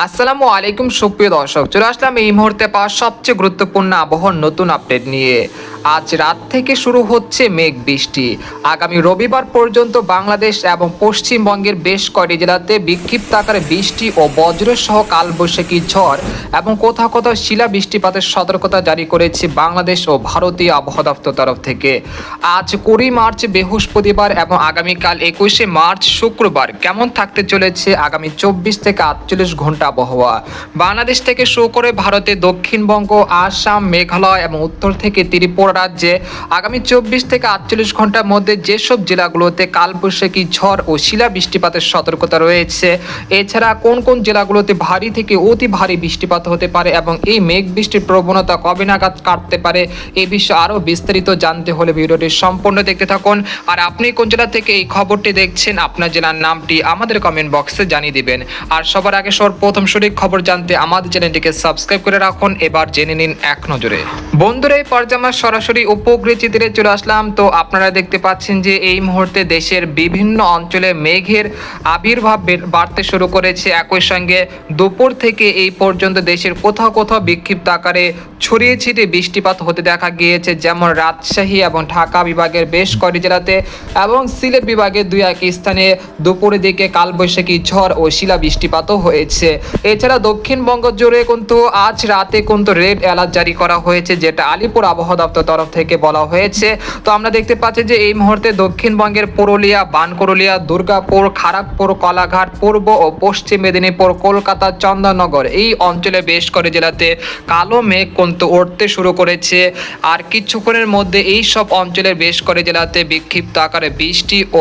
আসসালামু আলাইকুম, সুপ্রিয় দর্শক। চলে আসলাম এই মুহূর্তে পাওয়া সবচেয়ে গুরুত্বপূর্ণ আবহাওয়ার নতুন আপডেট নিয়ে। আজ রাত থেকে শুরু হচ্ছে মেঘ বৃষ্টি। আগামী রবিবার পর্যন্ত বাংলাদেশ এবং পশ্চিমবঙ্গের বেশ কয়েকটি জেলাতে বিক্ষিপ্ত আকারে বৃষ্টি ও বজ্রসহ কালবৈশাখী ঝড় এবং কোথাও কোথাও শিলা বৃষ্টিপাতের সতর্কতা জারি করেছে বাংলাদেশ ও ভারতীয় আবহাওয়া দপ্তর তরফ থেকে। আজ কুড়ি মার্চ, বৃহস্পতিবার এবং আগামীকাল একুশে মার্চ, শুক্রবার কেমন থাকতে চলেছে আগামী চব্বিশ থেকে আটচল্লিশ ঘণ্টা আবহাওয়া। বাংলাদেশ থেকে শুরু করে ভারতের দক্ষিণবঙ্গ, আসাম, মেঘালয় এবং উত্তর থেকে ত্রিপুরা রাজ্যে আগামী চব্বিশ থেকে আটচল্লিশ ঘণ্টার মধ্যে যেসব জেলাগুলোতে কালবৈশাখী ঝড় ও শিলা বৃষ্টিপাতের সতর্কতা রয়েছে, এছাড়া কোন কোন জেলাগুলোতে ভারী থেকে অতি ভারী বৃষ্টিপাত হতে পারে এবং এই মেঘ বৃষ্টির প্রবণতা কবে নাগাদ কাটতে পারে, এ বিষয়ে আরও বিস্তারিত জানতে হলে ভিডিওটি সম্পূর্ণ দেখতে থাকুন। আর আপনি কোন জেলা থেকে এই খবরটি দেখছেন, আপনার জেলার নামটি আমাদের কমেন্ট বক্সে জানিয়ে দিবেন। আর সবার আগে সর প্রথম সঠিক খবর জানতে আমাদের চ্যানেলটিকে সাবস্ক্রাইব করে রাখুন। এবার জেনে নিন এক নজরে। বন্ধুরা, এই পর্যায়ে সরাসরি উপগ্রহ চিত্রে চলে আসলাম। তো আপনারা দেখতে পাচ্ছেন যে এই মুহূর্তে দেশের বিভিন্ন অঞ্চলে মেঘের আবির্ভাব বাড়তে শুরু করেছে। একই সঙ্গে দুপুর থেকে এই পর্যন্ত দেশের কোথাও কোথাও বিক্ষিপ্ত আকারে ছড়িয়ে ছিটিয়ে বৃষ্টিপাত হতে দেখা গিয়েছে, যেমন রাজশাহী এবং ঢাকা বিভাগের বেশ কয়েকটি জেলাতে এবং সিলেট বিভাগের দুই এক স্থানে দুপুরের দিকে কালবৈশাখী ঝড় ও শিলা বৃষ্টিপাতও হয়েছে। এছাড়া দক্ষিণবঙ্গ জুড়ে কিন্তু আজ রাতে কিন্তু রেড অ্যালার্ট জারি করা হয়েছে, যেটা আলিপুর আবহাওয়া দপ্তর তরফ থেকে বলা হয়েছে। তো আমরা দেখতে পাচ্ছি যে এই মুহূর্তে দক্ষিণবঙ্গের পুরুলিয়া বানকুরুলিয়া দুর্গাপুর খড়গপুর কলাঘাট, পূর্ব ও পশ্চিম মেদিনীপুর, কলকাতা, চন্দননগর এই অঞ্চলে বেশ করে জেলাতে কালো মেঘ কিন্তু উঠতে শুরু করেছে। আর কিছুক্ষণের মধ্যে এই সব অঞ্চলের বেশ করে জেলাতে বিক্ষিপ্ত আকারে বৃষ্টি ও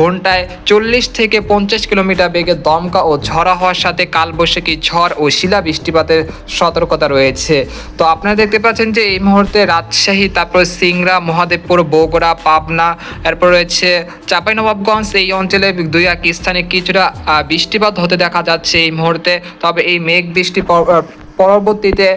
ঘন্টায় চল্লিশ থেকে পঞ্চাশ কিলোমিটার বেগে দমকা ও ঝড়া হওয়ার সাথে কালবৈশাখী ঝড় ও শিলা বৃষ্টিপাতের সতর্কতা রয়েছে। তো আপনারা দেখতে পাচ্ছেন যে এই মুহূর্তে রাজশাহী, তারপর সিংরা মহাদেবপুর, বগুড়া, পাবনা, এরপর রয়েছে চাঁপাইনবাবগঞ্জ। এই অঞ্চলে দুই এক স্থানে কিছুটা বৃষ্টিপাত হতে দেখা যাচ্ছে এই মুহূর্তে। তবে এই মেঘ বৃষ্টি পরবর্তীতে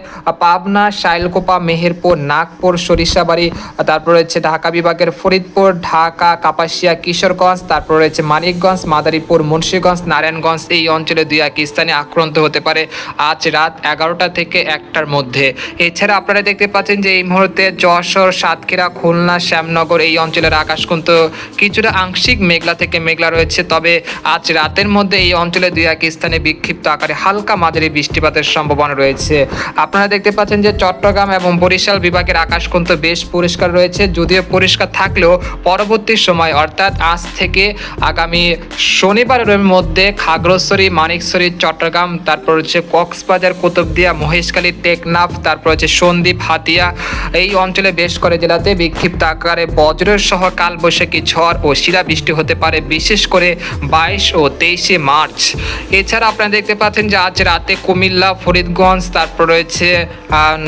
পাবনা, শাইলকোপা, মেহেরপুর, নাগপুর, সরিষাবাড়ি, তারপর রয়েছে ঢাকা বিভাগের ফরিদপুর, ঢাকা, কাপাসিয়া, কিশোরগঞ্জ, তারপর রয়েছে মানিকগঞ্জ, মাদারীপুর, মুন্সীগঞ্জ, নারায়ণগঞ্জ, এই অঞ্চলে দুই এক স্থানে আক্রান্ত হতে পারে আজ রাত এগারোটা থেকে একটার মধ্যে। এছাড়া আপনারা দেখতে পাচ্ছেন যে এই মুহূর্তে যশোর, সাতক্ষীরা, খুলনা, শ্যামনগর এই অঞ্চলের আকাশ কিন্তু কিছুটা আংশিক মেঘলা থেকে মেঘলা রয়েছে। তবে আজ রাতের মধ্যে এই অঞ্চলে দুই এক স্থানে বিক্ষিপ্ত আকারে হালকা মাঝারি বৃষ্টিপাতের সম্ভাবনা রয়েছে। আপনারা দেখতে পাচ্ছেন যে চট্টগ্রাম এবং বরিশাল বিভাগের আকাশ কিন্তু বেশ পরিষ্কার রয়েছে। যদিও পরিষ্কার থাকলেও পরবর্তী সময়, অর্থাৎ আজ থেকে আগামী শনিবারের মধ্যে খাগড়াছড়ি, মানিকছড়ি, চট্টগ্রাম, তারপর হচ্ছে কক্সবাজার, কুতুবদিয়া, মহেশখালী, টেকনাফ, তারপর হচ্ছে সন্দ্বীপ, হাতিয়া এই অঞ্চলে বেশ করে জেলাতে বিক্ষিপ্ত আকারে বজ্রের সহ কালবৈশাখী ঝড় ও শিলা বৃষ্টি হতে পারে, বিশেষ করে বাইশ ও তেইশে মার্চ। এছাড়া আপনারা দেখতে পাচ্ছেন যে আজ রাতে কুমিল্লা, ফরিদগঞ্জ তারপর রয়েছে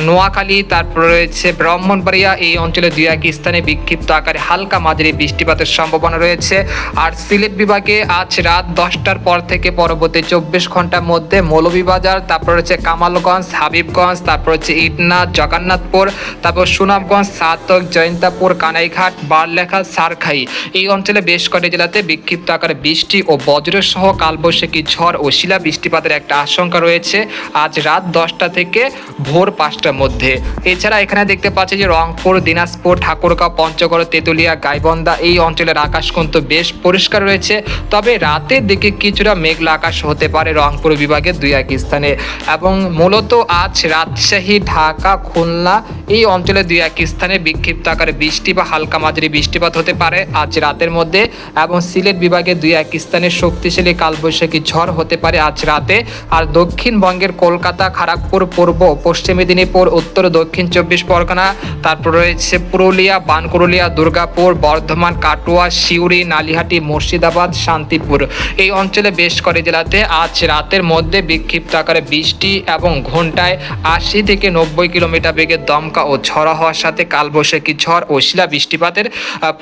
নোয়াখালী, তারপর রয়েছে ব্রাহ্মণবাড়িয়া, এই অঞ্চলে দুই এক স্থানে বিক্ষিপ্ত আকারে হালকা মাঝারি বৃষ্টিপাতের সম্ভাবনা রয়েছে। আর সিলেট বিভাগে আজ রাত দশটার পর থেকে পরবর্তী চব্বিশ ঘণ্টার মধ্যে মৌলভীবাজার, তারপর রয়েছে কামালগঞ্জ, হাবিবগঞ্জ, তারপর হচ্ছে ইটনা, জগন্নাথপুর, তারপর সুনামগঞ্জ, সাতক, জয়ন্তাপুর, কানাইঘাট, বারলেখা, সারখাই। এই অঞ্চলে বেশ কয়েকটি জেলাতে বিক্ষিপ্ত আকারে বৃষ্টি ও বজ্রসহ কালবৈশাখী ঝড় ও শিলা বৃষ্টিপাতের একটা আশঙ্কা রয়েছে। আজ রাত দশটা থেকে ভোর পাঁচটার মধ্যে। এছাড়া এখানে দেখতে পাচ্ছি যে রংপুর, দিনাজপুর, ঠাকুরগাঁও, পঞ্চগড়, তেঁতুলিয়া, গাইবন্ধা এই অঞ্চলের আকাশ কিন্তু বেশ পরিষ্কার রয়েছে। তবে রাতের দিকে কিছুটা মেঘলা আকাশ হতে পারে রংপুর বিভাগের দুই এক স্থানে। এবং মূলত আজ রাজশাহী, ঢাকা, খুলনা এই অঞ্চলে দুই এক স্থানে বিক্ষিপ্ত আকারে বৃষ্টি বা হালকা মাঝারি বৃষ্টিপাত হতে পারে আজ রাতের মধ্যে। এবং সিলেট বিভাগে দুই এক স্থানে শক্তিশালী কালবৈশাখী ঝড় হতে পারে আজ রাতে। আর দক্ষিণবঙ্গের কলকাতা খড়গপুর পূর্ব, পশ্চিম মেদিনীপুর, উত্তর, দক্ষিণ চব্বিশ পরগনা, তারপর রয়েছে পুরুলিয়া বানকুরুলিয়া দুর্গাপুর, বর্ধমান, কাটুয়া, সিউড়ি, নালিহাটি, মুর্শিদাবাদ, শান্তিপুর। এই অঞ্চলে বেশ করে জেলাতে আজ রাতের মধ্যে বিক্ষিপ্ত আকারে বৃষ্টি এবং ঘন্টায় আশি থেকে নব্বই কিলোমিটার বেগে দমকা ও ঝড়া হওয়ার সাথে কালবৈশাখী ঝড় ও শিলা বৃষ্টিপাতের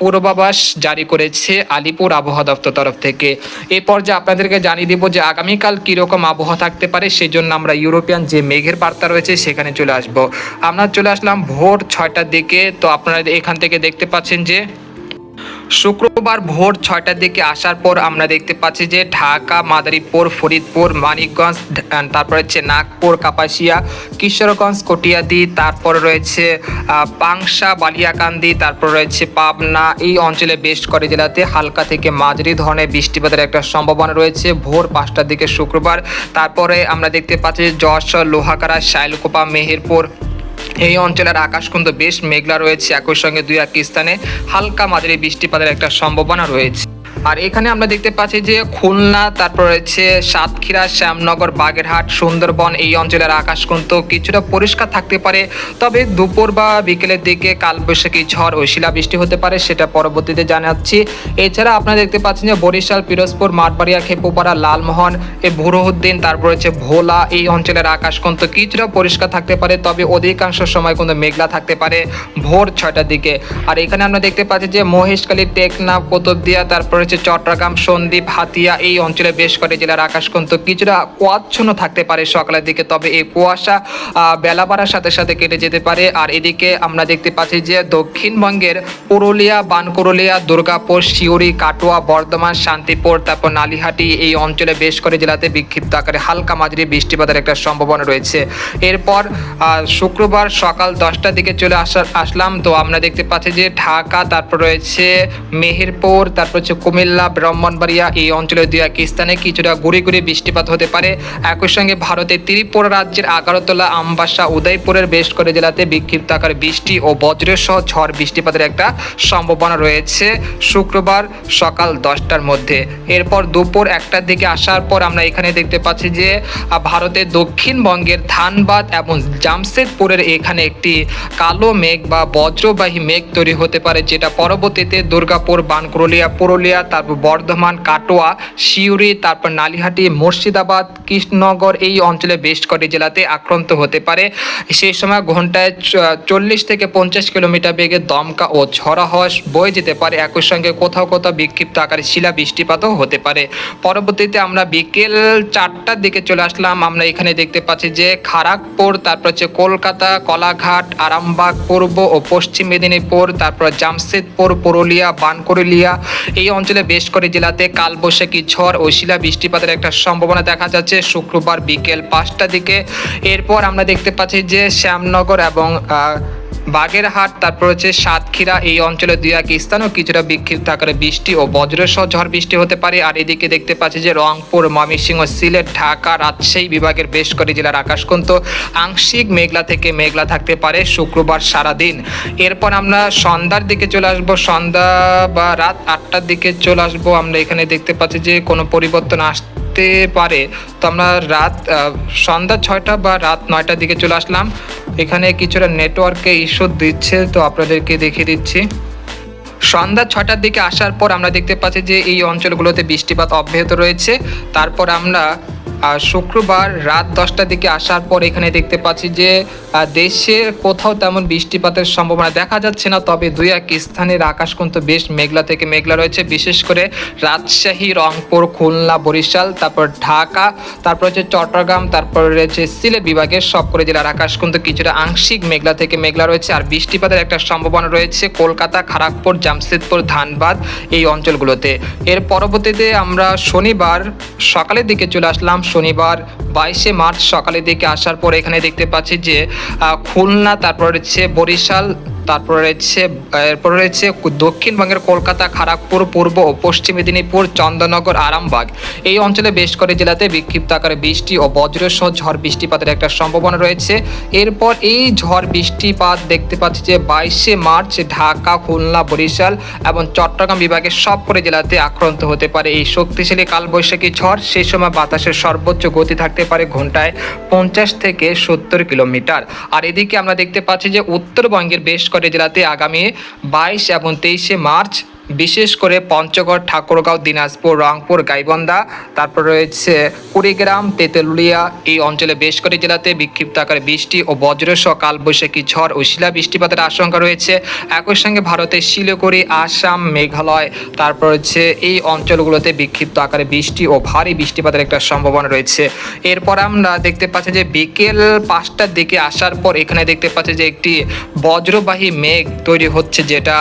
পূর্বাভাস জারি করেছে আলিপুর আবহাওয়া দপ্তর তরফ থেকে। এ পর্যায়ে আপনাদেরকে জানিয়ে দেবো যে আগামীকাল কীরকম আবহাওয়া থাকতে পারে, সেই জন্য আমরা ইউরোপিয়ান যে মেঘের বার্তা রয়েছে সেখানে চলে আসব। আমরা চলে আসলাম ভোর ছয়টার দিকে। তো আপনারা এখান থেকে দেখতে পাচ্ছেন যে শুক্রবার ভোর ছয়টার দিকে আসার পর আমরা দেখতে পাচ্ছি যে ঢাকা, মাদারীপুর, ফরিদপুর, মানিকগঞ্জ তারপর হচ্ছে নাগপুর, কাপাসিয়া, কিশোরগঞ্জ, কটিয়াদি, তারপর রয়েছে পাংশা, বালিয়াকান্দি, তারপর রয়েছে পাবনা। এই অঞ্চলে বেশ করে জেলাতে হালকা থেকে মাঝারি ধরনের বৃষ্টিপাতের একটা সম্ভাবনা রয়েছে ভোর পাঁচটার দিকে শুক্রবার। তারপরে আমরা দেখতে পাচ্ছি যশোর লোহাকারা শাইলকোপা, মেহেরপুর এই অঞ্চলের আকাশ কিন্তু বেশ মেঘলা রয়েছে। একই সঙ্গে দুই এক স্থানে হালকা মাঝারি বৃষ্টিপাতের একটা সম্ভাবনা রয়েছে। আর এখানে আমরা দেখতে পাচ্ছি যে খুলনা, তারপর রয়েছে সাতক্ষীরা, শ্যামনগর, বাগেরহাট, সুন্দরবন এই অঞ্চলের আকাশ কিন্তু কিছুটা পরিষ্কার থাকতে পারে। তবে দুপুর বা বিকেলের দিকে কালবৈশাখী ঝড় ও শিলাবৃষ্টি হতে পারে, সেটা পরবর্তীতে জানাচ্ছি। এছাড়া আপনারা দেখতে পাচ্ছেন যে বরিশাল, পিরোজপুর, মাঠবাড়িয়া, খেপুপাড়া, লালমোহন, এ বুরহুদ্দিন তারপর হচ্ছে ভোলা এই অঞ্চলের আকাশ কিন্তু কিছুটা পরিষ্কার থাকতে পারে, তবে অধিকাংশ সময় কিন্তু মেঘলা থাকতে পারে ভোর ছয়টার দিকে। আর এখানে আমরা দেখতে পাচ্ছি যে মহেশখালী, টেকনাফ, কোতবদিয়া, তারপর হচ্ছে চট্টগ্রাম, সন্দ্বীপ, হাতিয়া, এই অঞ্চলে বেশ করে জেলার আকাশ কিন্তু কিছুটা কুয়াচ্ছন্ন থাকতে পারে সকালের দিকে, তবে এই কুয়াশা বেলা বাড়ার সাথে সাথে কেটে যেতে পারে। আর এদিকে আমরা দেখতে পাচ্ছি যে দক্ষিণবঙ্গের পুরুলিয়া বানকুরুলিয়া দুর্গাপুর শিউরি কাটোয়া, বর্ধমান, শান্তিপুর, তারপর নালিহাটি এই অঞ্চলে বেশ করে জেলাতে বিক্ষিপ্ত আকারে হালকা মাঝারি বৃষ্টিপাতের একটা সম্ভাবনা রয়েছে। এরপর শুক্রবার সকাল দশটার দিকে চলে আসার আসলাম। তো আমরা দেখতে পাচ্ছি যে ঢাকা, তারপর রয়েছে মেহেরপুর, তারপর হচ্ছে কুমিল্লা, ব্রাহ্মণবাড়িয়া এই অঞ্চলের দুই এক স্থানে কিছুটা গুড়ি গুড়ি বৃষ্টিপাত হতে পারে। একই সঙ্গে ভারতের ত্রিপুরা রাজ্যের আগারতলা আমবাসা, উদয়পুরের বেশ করে জেলাতে বিক্ষিপ্ত আকারে বৃষ্টি ও বজ্রের সহ ঝড় বৃষ্টিপাতের একটা সম্ভাবনা রয়েছে শুক্রবার সকাল দশটার মধ্যে। এরপর দুপুর একটার দিকে আসার পর আমরা এখানে দেখতে পাচ্ছি যে, ভারতের দক্ষিণবঙ্গের ধানবাদ এবং জামশেদপুরের এখানে একটি কালো মেঘ বা বজ্রবাহী মেঘ তৈরি হতে পারে, যেটা পরবর্তীতে দুর্গাপুর বানকুরলিয়া পুরুলিয়া তারপর বর্ধমান, কাটোয়া শিউরি তারপর নালিহাটি, মুর্শিদাবাদ, কৃষ্ণনগর এই অঞ্চলে বেশ কটি জেলাতে আক্রান্ত হতে পারে। সেই সময় ঘন্টায় চল্লিশ থেকে পঞ্চাশ কিলোমিটার বেগে দমকা ও ঝড়া হওয়া বয়ে যেতে পারে। একই সঙ্গে কোথাও কোথাও বিক্ষিপ্ত আকারে শিলা বৃষ্টিপাতও হতে পারে। পরবর্তীতে আমরা বিকেল চারটার দিকে চলে আসলাম। আমরা এখানে দেখতে পাচ্ছি যে খড়গপুর তারপর হচ্ছে কলকাতা, কলাঘাট, আরামবাগ, পূর্ব ও পশ্চিম মেদিনীপুর, তারপর জামশেদপুর, পুরুলিয়া বানকুরুলিয়া এই অঞ্চলে বেশ করে জেলাতে কালবৈশাখী ঝড় ও শিলা বৃষ্টিপাতের একটা সম্ভাবনা দেখা যাচ্ছে। শুক্রবার বিকেল পাঁচটার দিকে। এরপর আমরা দেখতে পাচ্ছি যে শ্যামনগর এবং বাগেরহাট, তারপর হচ্ছে সাতক্ষীরা, এই অঞ্চলে দুই এক স্থানেও কিছুটা বিক্ষিপ্ত আকারে বৃষ্টি ও বজ্রের সহ ঝড় বৃষ্টি হতে পারে। আর এদিকে দেখতে পাচ্ছি যে রংপুর, ময়মনসিংহ, সিলেট, ঢাকা, রাজশাহী বিভাগের বেশ করে জেলার আকাশ কিন্তু আংশিক মেঘলা থেকে মেঘলা থাকতে পারে শুক্রবার সারাদিন। এরপর আমরা সন্ধ্যার দিকে চলে আসব। সন্ধ্যা বা রাত আটটার দিকে চলে আসব। আমরা এখানে দেখতে পাচ্ছি যে কোনো পরিবর্তন আসতে পারে। তো আমরা রাত সন্ধ্যা ছয়টা বা রাত নয়টার দিকে চলে আসলাম। এখানে কিছুটা নেটওয়ার্কে ইস্যু দিচ্ছে, তো আপনাদেরকে দেখিয়ে দিচ্ছি। সন্ধ্যা ছটার দিকে আসার পর আমরা দেখতে পাচ্ছি যে এই অঞ্চলগুলোতে বৃষ্টিপাত অব্যাহত রয়েছে। তারপর আমরা শুক্রবার রাত দশটার দিকে আসার পর এখানে দেখতে পাচ্ছি যে দেশের কোথাও তেমন বৃষ্টিপাতের সম্ভাবনা দেখা যাচ্ছে না, তবে দুই এক স্থানের আকাশ কিন্তু বেশ মেঘলা থেকে মেঘলা রয়েছে। বিশেষ করে রাজশাহী, রংপুর, খুলনা, বরিশাল, তারপর ঢাকা, তারপর হচ্ছে চট্টগ্রাম, তারপর রয়েছে সিলেট বিভাগের সব করে জেলার আকাশ কিন্তু কিছুটা আংশিক মেঘলা থেকে মেঘলা রয়েছে। আর বৃষ্টিপাতের একটা সম্ভাবনা রয়েছে কলকাতা খড়গপুর জামশেদপুর, ধানবাদ এই অঞ্চলগুলোতে। এর পরবর্তীতে আমরা শনিবার সকালের দিকে চলে আসলাম। শনিবার বাইশে মার্চ সকালের দিকে আসার পর এখানে দেখতে পাচ্ছি যে খুলনা, তারপর হচ্ছে বরিশাল তারপর রয়েছে, এরপর রয়েছে দক্ষিণবঙ্গের কলকাতা খড়গপুর পূর্ব ও পশ্চিম মেদিনীপুর, চন্দননগর, আরামবাগ। এই অঞ্চলে বেশ করে জেলাতে বিক্ষিপ্ত আকারে বৃষ্টি ও বজ্রসহ ঝড় বৃষ্টিপাতের একটা সম্ভাবনা রয়েছে। এরপর এই ঝড় বৃষ্টিপাত দেখতে পাচ্ছি যে বাইশে মার্চ ঢাকা, খুলনা, বরিশাল এবং চট্টগ্রাম বিভাগের সব করে জেলাতে আক্রান্ত হতে পারে এই শক্তিশালী কালবৈশাখী ঝড়। সেই সময় বাতাসের সর্বোচ্চ গতি থাকতে পারে ঘন্টায় পঞ্চাশ থেকে সত্তর কিলোমিটার। আর এদিকে আমরা দেখতে পাচ্ছি যে উত্তরবঙ্গের বেশ করে জেলাতে আগামী বাইশ এবং তেইশে মার্চ বিশেষ করে পঞ্চগড়, ঠাকুরগাঁও, দিনাজপুর, রংপুর, গাইবন্ধা, তারপর রয়েছে কুড়িগ্রাম, তেঁতুলিয়া, এই অঞ্চলে বেশ করে জেলাতে বিক্ষিপ্ত আকারে বৃষ্টি ও বজ্রসহ কালবৈশাখী ঝড় ও শিলা বৃষ্টিপাতের আশঙ্কা রয়েছে। একই সঙ্গে ভারতের শিলিগুড়ি, আসাম, মেঘালয়, তারপর হচ্ছে এই অঞ্চলগুলোতে বিক্ষিপ্ত আকারে বৃষ্টি ও ভারী বৃষ্টিপাতের একটা সম্ভাবনা রয়েছে। এরপর আমরা দেখতে পাচ্ছি যে বিকেল পাঁচটার দিকে আসার পর এখানে দেখতে পাচ্ছি যে একটি বজ্রবাহী মেঘ তৈরি হচ্ছে যেটা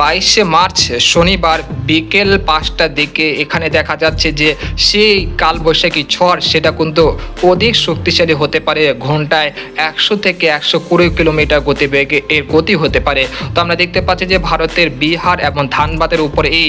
বাইশে মার্চ, শনিবার বিকেল পাঁচটার দিকে এখানে দেখা যাচ্ছে যে সেই কালবৈশাখী ঝড়, সেটা কিন্তু অধিক শক্তিশালী হতে পারে, ঘন্টায় একশো থেকে একশো কুড়ি কিলোমিটার গতিবেগে এর গতি হতে পারে। তো আমরা দেখতে পাচ্ছি যে ভারতের বিহার এবং ধানবাদের উপরে এই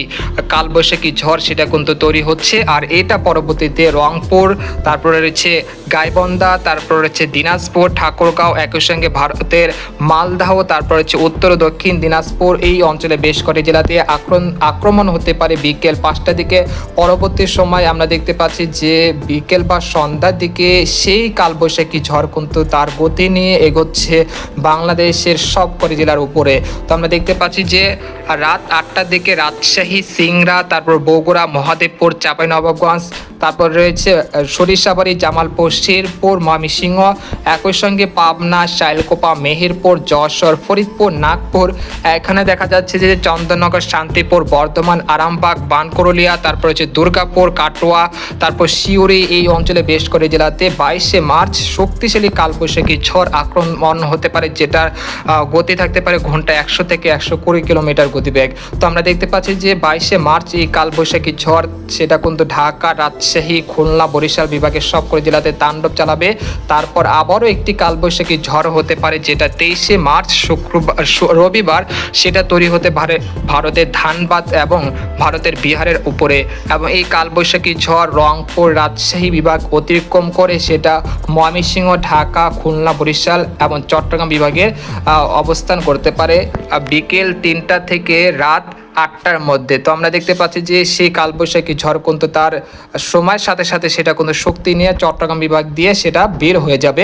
কালবৈশাখী ঝড়, সেটা কিন্তু তৈরি হচ্ছে। আর এটা পরবর্তীতে রংপুর, তারপরে রয়েছে গাইবন্ধা, তারপর রয়েছে দিনাজপুর, ঠাকুরগাঁও, একই সঙ্গে ভারতের মালদাহ, তারপর হচ্ছে উত্তর দক্ষিণ দিনাজপুর। এই অঞ্চলে বেশ কটি জেলাতে আক্রমণ আক্রমণ হতে পারে বিকেল পাঁচটার দিকে। পরবর্তী সময় আমরা দেখতে পাচ্ছি যে বিকেল বা সন্ধ্যার দিকে সেই কালবৈশাখী ঝড় কিন্তু তার গতি নিয়ে এগোচ্ছে বাংলাদেশের সব করে জেলার উপরে। তো আমরা দেখতে পাচ্ছি যে রাত আটটার দিকে রাজশাহী, সিংড়া, তারপর বগুড়া, মহাদেবপুর, চাঁপাইনবাবগঞ্জ তারপর রয়েছে সরিষাবাড়ি জামালপুর শেরপুর ময়মনসিংহ, একই সঙ্গে পাবনা, শাইলকোপা, মেহেরপুর, যশোর, ফরিদপুর, নাগপুর। এখানে দেখা যাচ্ছে যে চন্দননগর, শান্তিপুর, বর্ধমান, আরামবাগ বানকরলিয়া তারপর হচ্ছে দুর্গাপুর, কাটোয়া, তারপর শিউরি এই অঞ্চলে বেশ করে জেলাতে বাইশে মার্চ শক্তিশালী কালবৈশাখী ঝড় আক্রমণ হতে পারে যেটার গতি থাকতে পারে ঘণ্টা একশো থেকে একশো কুড়ি কিলোমিটার গতিবেগ। তো আমরা দেখতে পাচ্ছি যে বাইশে মার্চ এই কালবৈশাখী ঝড়, সেটা কিন্তু ঢাকা রাজশাহী খুলনা বরিশাল বিভাগের সব করে জেলাতে তাণ্ডব চালাবে। তারপর আবারও একটি কালবৈশাখী ঝড় হতে পারে, যেটা তেইশে মার্চ শুক্রবার রবিবার, সেটা তৈরি হতে পারে ভারতের ধানবাদ এবং ভারতের বিহারের উপরে। এবং এই কালবৈশাখী ঝড় রংপুর রাজশাহী বিভাগ অতিক্রম করে, সেটা ময়মনসিংহ, ঢাকা, খুলনা, বরিশাল এবং চট্টগ্রাম বিভাগের অবস্থান করতে পারে। বিকেল তিনটা থেকে রাত আটটার মধ্যে। তো আমরা দেখতে পাচ্ছি যে সেই কালবৈশাখী ঝড় কিন্তু তার সময়ের সাথে সাথে সেটা কিন্তু শক্তি নিয়ে চট্টগ্রাম বিভাগ দিয়ে সেটা বের হয়ে যাবে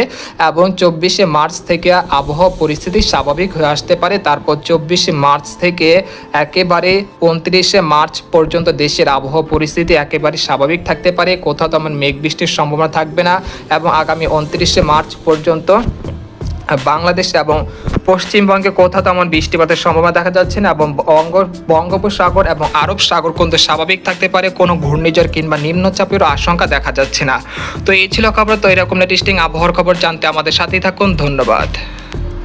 এবং চব্বিশে মার্চ থেকে আবহাওয়া পরিস্থিতি স্বাভাবিক হয়ে আসতে পারে। তারপর চব্বিশে মার্চ থেকে একেবারে উনত্রিশে মার্চ পর্যন্ত দেশের আবহাওয়া পরিস্থিতি একেবারে স্বাভাবিক থাকতে পারে। কোথাও তেমন মেঘ বৃষ্টির সম্ভাবনা থাকবে না এবং আগামী উনত্রিশে মার্চ পর্যন্ত বাংলাদেশ এবং পশ্চিমবঙ্গে কোথাও তেমন বৃষ্টিপাতের সম্ভাবনা দেখা যাচ্ছে না এবং বঙ্গ, বঙ্গোপসাগর এবং আরব সাগর কিন্তু স্বাভাবিক থাকতে পারে, কোনো ঘূর্ণিঝড় কিংবা নিম্নচাপেরও আশঙ্কা দেখা যাচ্ছে না। তো এই ছিল খবর, তো এরকম লেটেস্টিং আবহাওয়ার খবর জানতে আমাদের সাথেই থাকুন, ধন্যবাদ।